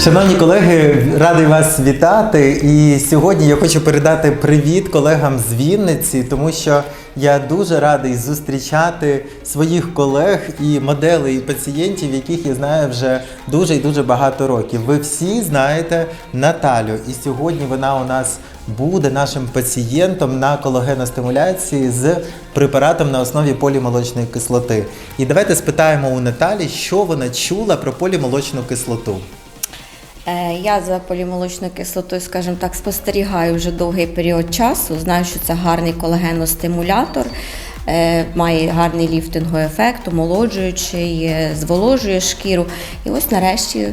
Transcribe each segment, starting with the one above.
Шановні колеги, радий вас вітати. І сьогодні я хочу передати привіт колегам з Вінниці, тому що я дуже радий зустрічати своїх колег і моделей і пацієнтів, яких я знаю вже дуже і дуже багато років. Ви всі знаєте Наталю, і сьогодні вона у нас буде нашим пацієнтом на колагеностимуляції з препаратом на основі полімолочної кислоти. І давайте спитаємо у Наталі, що вона чула про полімолочну кислоту. Е, Я за полімолочною кислотою, скажімо так, спостерігаю вже довгий період часу. Знаю, що це гарний колагеностимулятор, е, має гарний ліфтинговий ефект, омолоджуючий, е, зволожує шкіру. І ось нарешті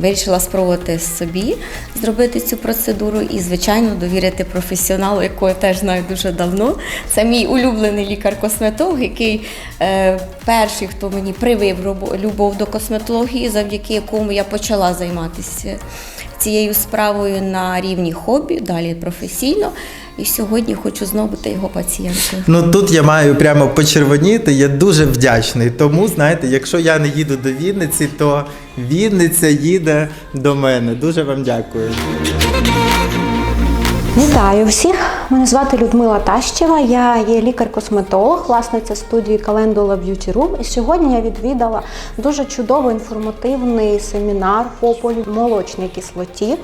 вирішила спробувати собі зробити цю процедуру і, звичайно, довірити професіоналу, якого я теж знаю дуже давно. Це мій улюблений лікар-косметолог, який е, перший, хто мені привив любов до косметології, завдяки якому я почала займатися цією справою на рівні хобі, далі професійно. І сьогодні хочу знову бути його пацієнткою. Ну тут я маю прямо почервоніти. Я дуже вдячний. Тому знаєте, якщо я не їду до Вінниці, то Вінниця їде до мене. Дуже вам дякую. Вітаю всіх! Мене звати Людмила Тащева. Я є лікар-косметолог, власниця студії Calendula Beauty Room. І сьогодні я відвідала дуже чудовий інформативний семінар по полімолочній кислоті.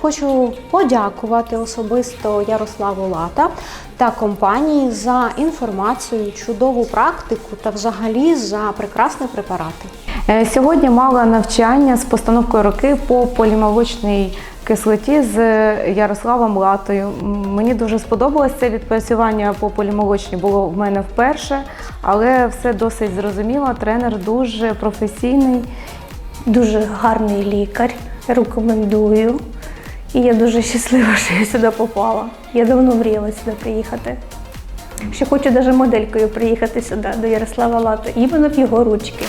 Хочу подякувати особисто Ярославу Лата та компанії за інформацію, чудову практику та взагалі за прекрасні препарати. Е, Сьогодні мала навчання з постановкою роки по полімолочній кислоті з Ярославом Латою. Мені дуже сподобалось це відпрацювання по полімолочній було в мене вперше, але все досить зрозуміло. Тренер дуже професійний. дуже гарний лікар. Рекомендую. І я дуже щаслива, що я сюди попала. Я давно мріяла сюди приїхати. Ще хочу навіть моделькою приїхати сюди, до Ярослава Лата, іменно в його ручки.